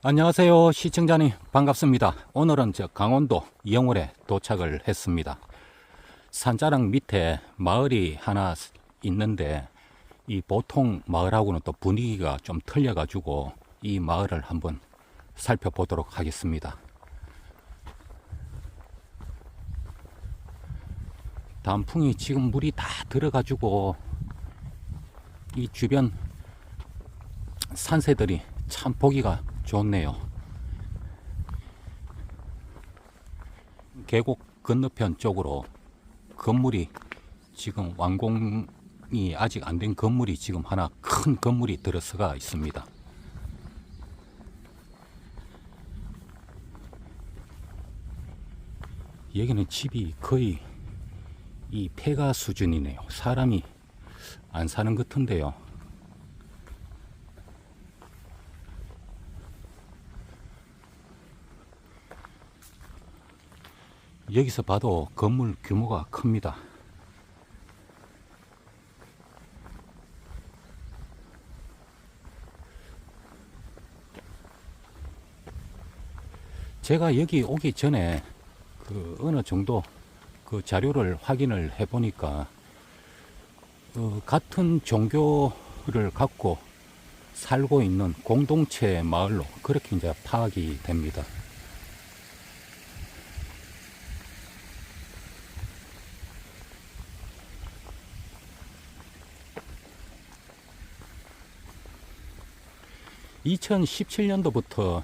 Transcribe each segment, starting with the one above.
안녕하세요 시청자님. 반갑습니다. 오늘은 저 강원도 영월에 도착을 했습니다. 산자락 밑에 마을이 하나 있는데 이 보통 마을하고는 또 분위기가 좀 틀려 가지고 이 마을을 한번 살펴보도록 하겠습니다. 단풍이 지금 물이 다 들어가지고 이 주변 산새들이 참 보기가 좋네요. 계곡 건너편 쪽으로 건물이 지금 완공이 아직 안 된 건물이 지금 하나 큰 건물이 들어서가 있습니다. 여기는 집이 거의 이 폐가 수준이네요. 사람이 안 사는 것 같은데요. 여기서 봐도 건물 규모가 큽니다. 제가 여기 오기 전에 그 어느 정도 그 자료를 확인을 해 보니까 어, 같은 종교를 갖고 살고 있는 공동체 마을로 그렇게 이제 파악이 됩니다. (2017년도부터)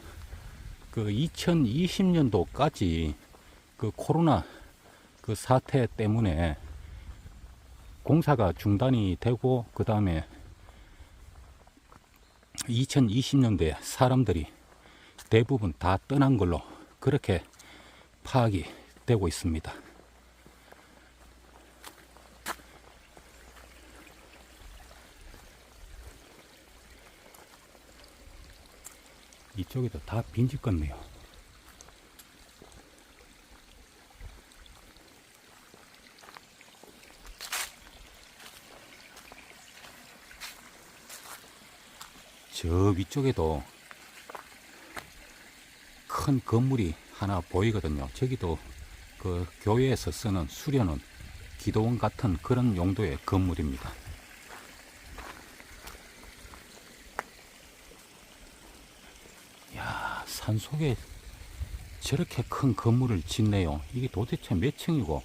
그 (2020년도까지) 그 코로나 그 사태 때문에 공사가 중단이 되고 그 다음에 2020년도에 사람들이 대부분 다 떠난 걸로 그렇게 파악이 되고 있습니다. 이쪽에도 다 빈집 같네요. 저 위쪽에도 큰 건물이 하나 보이거든요. 저기도 그 교회에서 쓰는 수련원, 기도원 같은 그런 용도의 건물입니다. 산 속에 저렇게 큰 건물을 짓네요. 이게 도대체 몇 층이고?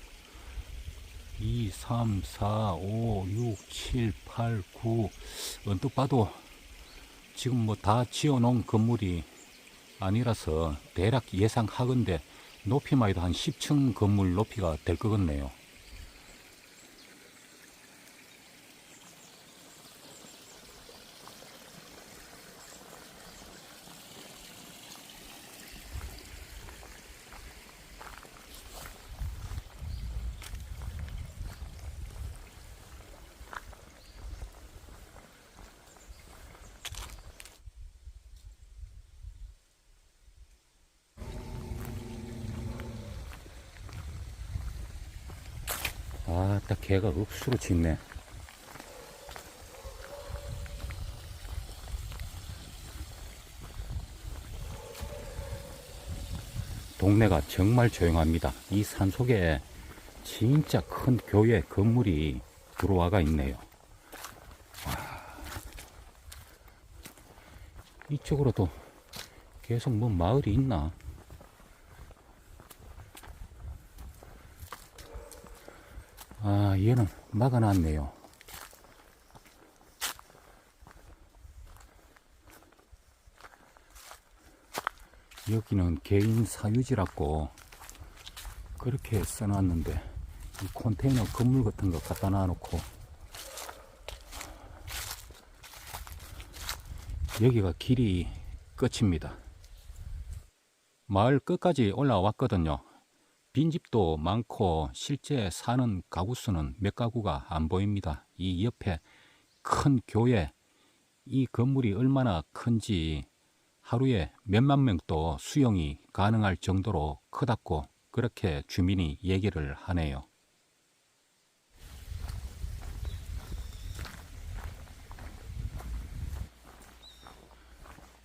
2, 3, 4, 5, 6, 7, 8, 9. 언뜻 봐도 지금 뭐 다 지어 놓은 건물이 아니라서 대략 예상하건대 높이만 해도 한 10층 건물 높이가 될 것 같네요. 아, 딱 개가 억수로 짖네. 동네가 정말 조용합니다. 이 산 속에 진짜 큰 교회 건물이 들어와가 있네요. 와. 이쪽으로도 계속 뭐 마을이 있나? 아, 얘는 막아놨네요. 여기는 개인 사유지라고 그렇게 써놨는데 이 컨테이너 건물 같은 거 갖다 놔놓고 여기가 길이 끝입니다. 마을 끝까지 올라왔거든요. 빈집도 많고 실제 사는 가구 수는 몇 가구가 안 보입니다. 이 옆에 큰 교회, 이 건물이 얼마나 큰지 하루에 몇만 명도 수용이 가능할 정도로 크다고 그렇게 주민이 얘기를 하네요.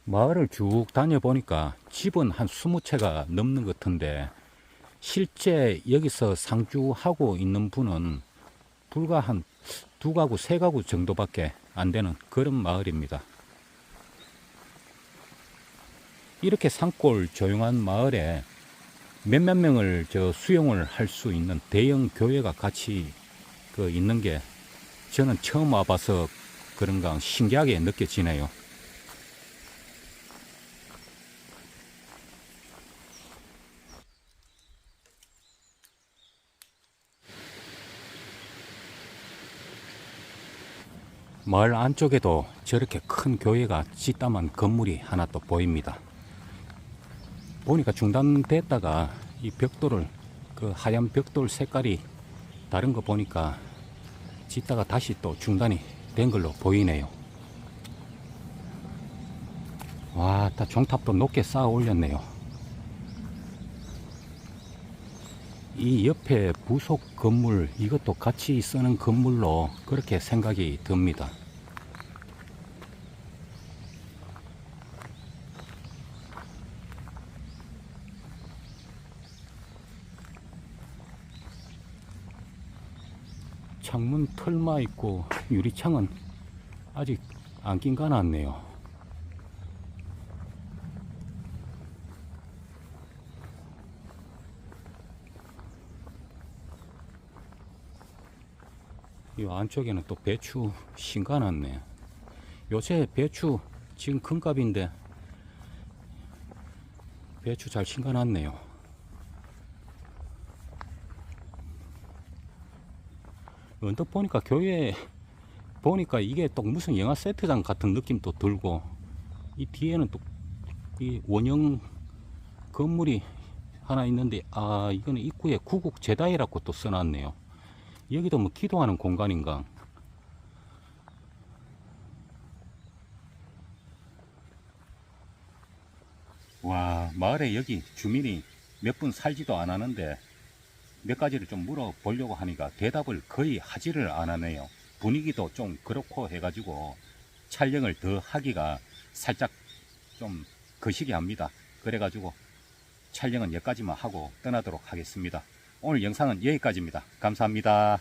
마을을 쭉 다녀보니까 집은 한 20채가 넘는 것 같은데 실제 여기서 상주하고 있는 분은 불과 한 두 가구, 세 가구 정도밖에 안 되는 그런 마을입니다. 이렇게 산골 조용한 마을에 몇몇 명을 저 수용을 할 수 있는 대형 교회가 같이 그 있는 게 저는 처음 와봐서 그런가 신기하게 느껴지네요. 마을 안쪽에도 저렇게 큰 교회가 짓담한 건물이 하나 또 보입니다. 보니까 중단됐다가 이 벽돌을 그 하얀 벽돌 색깔이 다른 거 보니까 짓다가 다시 또 중단이 된 걸로 보이네요. 와, 다 종탑도 높게 쌓아 올렸네요. 이 옆에 부속 건물 이것도 같이 쓰는 건물로 그렇게 생각이 듭니다. 창문 털마 있고 유리창은 아직 안 낀가 났네요. 이 안쪽에는 또 배추 신가났네. 요새 배추 지금 큰 값인데 배추 잘 신가났네요. 언뜻 보니까 교회 보니까 이게 또 무슨 영화 세트장 같은 느낌도 들고 이 뒤에는 또 이 원형 건물이 하나 있는데 아 이거는 입구에 구국 제다이라고 또 써놨네요. 여기도 뭐 기도하는 공간인가? 와 마을에 여기 주민이 몇 분 살지도 않았는데 몇 가지를 좀 물어보려고 하니까 대답을 거의 하지를 않았네요. 분위기도 좀 그렇고 해가지고 촬영을 더 하기가 살짝 좀 거시기 합니다. 그래가지고 촬영은 여기까지만 하고 떠나도록 하겠습니다. 오늘 영상은 여기까지입니다. 감사합니다.